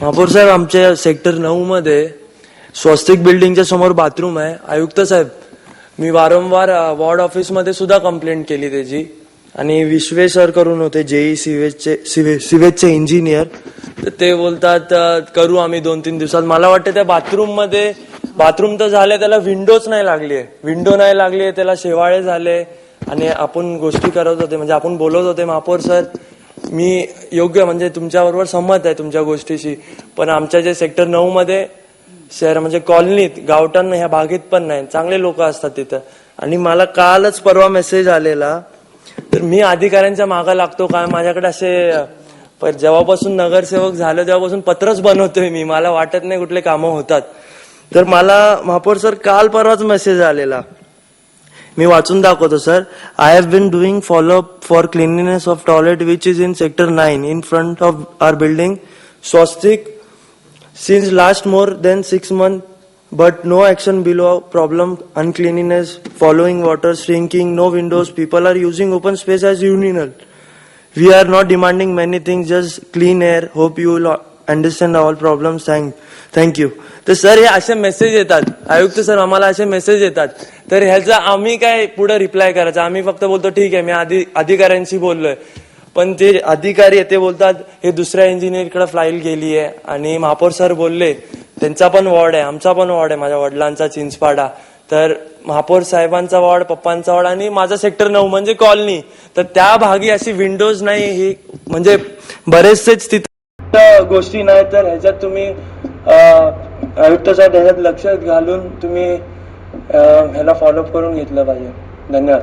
महापौर साहेब आमच्या सेक्टर नऊ मध्ये स्वस्तिक बिल्डिंगच्या समोर बाथरूम आहे. आयुक्त साहेब मी वारंवार वॉर्ड ऑफिसमध्ये सुद्धा कंप्लेंट केली त्याची. आणि विश्वे सर करून होते जेई सिवेजचे सिवे सिवेजचे इंजिनियर तर ते बोलतात करू आम्ही दोन तीन दिवसात. मला वाटतं त्या बाथरूममध्ये बाथरूम तर झाले त्याला विंडोच नाही लागली आहे विंडो नाही लागली आहे त्याला शेवाळे झाले. आणि आपण गोष्टी करत होते म्हणजे आपण बोलत होते महापौर सर मी योग्य म्हणजे तुमच्याबरोबर सहमत आहे तुमच्या गोष्टीशी. पण आमच्या जे सेक्टर नऊ मध्ये शहर म्हणजे कॉलनीत गावठाण ह्या भागीत पण नाही. चांगले लोक असतात तिथं. आणि मला कालच परवा मेसेज आलेला. तर मी अधिकाऱ्यांच्या मागा लागतो काय माझ्याकडे असे जेव्हापासून नगरसेवक झालं तेव्हापासून पत्रच बनवतोय मी. मला वाटत नाही कुठले कामं होतात. तर मला महापौर सर काल परवाच मेसेज आलेला. मी वाचून दाखवतो sir I have been doing follow up for cleanliness of toilet which is in sector nine in front of our building Swastik since last more than six months, but no action below problem uncleanliness, following water, shrinking, no windows. People are using open space as urinal. We are not demanding many things, just clean air. Hope you will understand all problems. Thank thank you तर sir हे असे message येतात. आयुक्त sir आम्हाला असे message येतात. तर ह्याचा आम्ही काय पुढे रिप्लाय करायचा? आम्ही फक्त बोलतो ठीक आहे मी आधी अधिकाऱ्यांशी बोललोय. पण ते अधिकारी येते ते बोलतात हे दुसऱ्या इंजिनियरकडे फाईल गेली आहे. आणि महापौर सर बोलले त्यांचा पण वॉर्ड आहे आमचा पण वॉर्ड आहे माझ्या वडिलांचा चिंचपाडा. तर महापौर साहेबांचा वॉर्ड पप्पांचा वॉर्ड आणि माझा सेक्टर नऊ म्हणजे कॉलनी तर त्या भागी अशी विंडोज नाही ही म्हणजे बरेचसेच तिथं गोष्टी नाही तर ह्याच्यात तुम्ही अं, आयुक्त साहेब ह्याच्यात लक्ष घालून तुम्ही ह्याला फॉलोअप करून घेतलं पाहिजे. धन्यवाद.